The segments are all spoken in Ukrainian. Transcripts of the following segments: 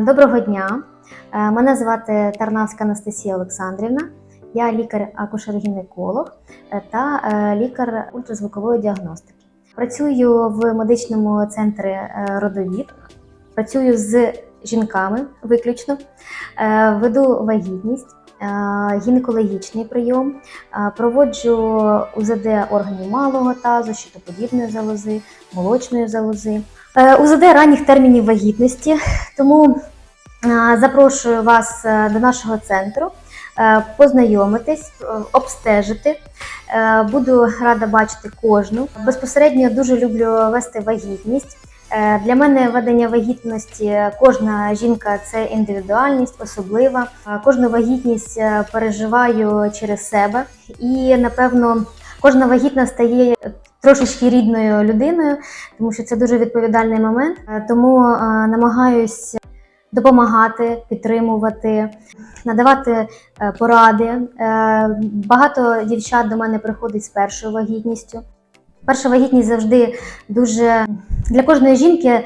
Доброго дня. Е, Мене звати Тарнавська Анастасія Олександрівна. Я лікар-акушер-гінеколог е, та е, лікар ультразвукової діагностики. Працюю в медичному центрі родовід, працюю з жінками виключно, веду вагітність, гінекологічний прийом, проводжу УЗД органів малого тазу, щитоподібної залози, молочної залози. Е, УЗД ранніх термінів вагітності, тому е, запрошую вас е, до нашого центру, познайомитись, обстежити. Буду рада бачити кожну. Безпосередньо дуже люблю вести вагітність. Для мене ведення вагітності кожна жінка це індивідуальність, особлива. Кожну вагітність переживаю через себе, і напевно кожна вагітна стає трошечки рідною людиною, тому що це дуже відповідальний момент. Е, Тому е, намагаюсь допомагати, підтримувати, надавати е, поради. Багато дівчат до мене приходить з першою вагітністю. Перша вагітність завжди дуже для кожної жінки.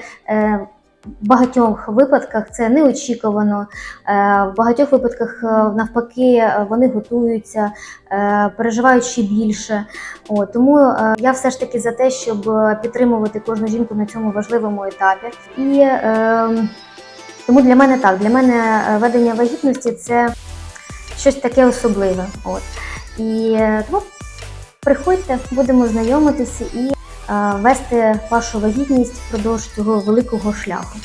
В багатьох випадках це неочікувано. Е, В багатьох випадках, е, навпаки, вони готуються, е, переживають ще більше. О, тому я все ж таки за те, щоб підтримувати кожну жінку на цьому важливому етапі. І е, тому для мене так, для мене ведення вагітності це щось таке особливе. От. І тому приходьте, будемо знайомитися і вести вашу вагітність впродовж цього великого шляху.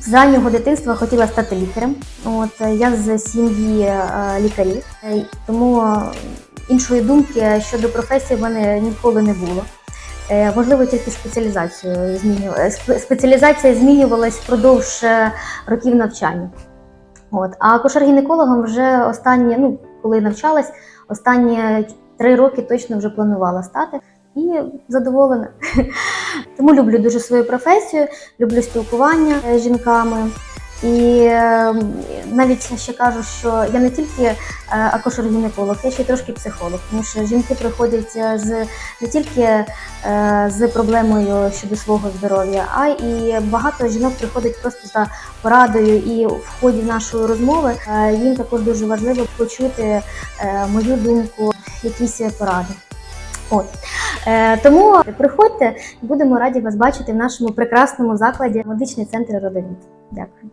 З раннього дитинства хотіла стати лікарем. От е, я з сім'ї е, лікарів, Е, тому е, іншої думки щодо професії в мене ніколи не було. Е, Можливо, тільки спеціалізацію зміню... е, спеціалізація змінювалась впродовж е, років навчання. От. А акушер-гінекологом вже останні, ну, коли навчалась, останні три роки точно вже планувала стати. І задоволена. Тому люблю дуже свою професію, люблю спілкування е, з жінками. І е, навіть ще кажу, що я не тільки е, акушер-гінеколог, я ще й трошки психолог, тому що жінки приходять е, з не тільки з проблемою щодо свого здоров'я, а і багато жінок приходять просто за порадою. І в ході нашої розмови їм також дуже важливо почути мою думку, якісь поради. От. Е, тому приходьте, будемо раді вас бачити в нашому прекрасному закладі медичний центр родовід. Дякую.